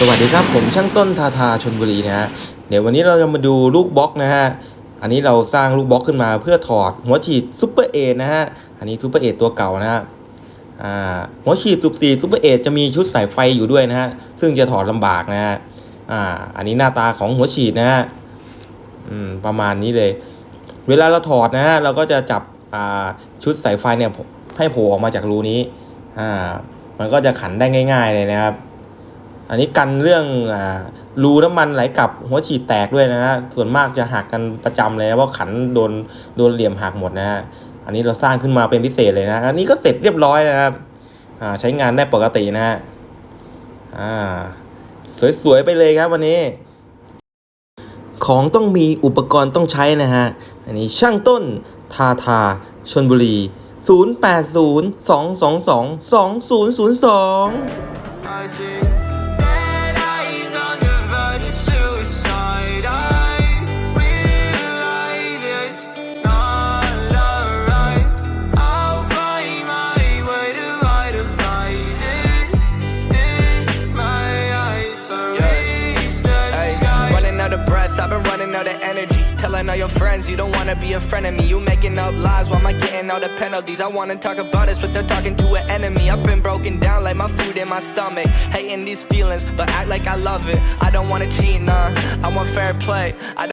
สวัสดีครับผมช่างต้นทาทาชนบุรีนะฮะเดี๋ยววันนี้เราจะมาดูลูกบล็อกนะฮะอันนี้เราสร้างลูกบล็อกขึ้นมาเพื่อถอดหัวฉีดซูเปอร์เอนะฮะอันนี้ซูเปอร์เอตัวเก่านะฮะหัวฉีดสุบสีซูเปอร์เอจะมีชุดสายไฟอยู่ด้วยนะฮะซึ่งจะถอดลำบากนะฮะอ่าอันนี้หน้าตาของหัวฉีดนะฮะอืมประมาณนี้เลย เวลาเราถอดนะฮะเราก็จะจับอ่าชุดสายไฟเนี่ยให้โผล่ออกมาจากรูนี้อ่ามันก็จะขันได้ง่าย ๆเลยนะครับ อันนี้กันเรื่องอ่ารูน้ำมันไหลกลับหัวฉีดแตกด้วยนะฮะส่วนมากจะหักกันประจำเลยเพราขันโดนโดนเหลี่ยมหักหมดนะฮะอันนี้เราสร้างขึ้นมาเป็นพิเศษเลยนะอันนี้ก็เสร็จเรียบร้อยนะครับอ่าใช้งานได้ปกตินะฮะอ่าสวยๆไปเลยครับวันนี้ ของต้องมีอุปกรณ์ต้องใช้นะฮะอันนี้ช่างต้นทาทาชนบุรี 080 222 2002 breath, I've been running out of energy. Telling all your friends you don't wanna be a friend of me. You making up lies, why am I getting all the penalties? I wanna talk about this, but they're talking to an enemy. I've been broken down like my food in my stomach. Hating these feelings, but act like I love it. I don't wanna cheat, nah. I want fair play. I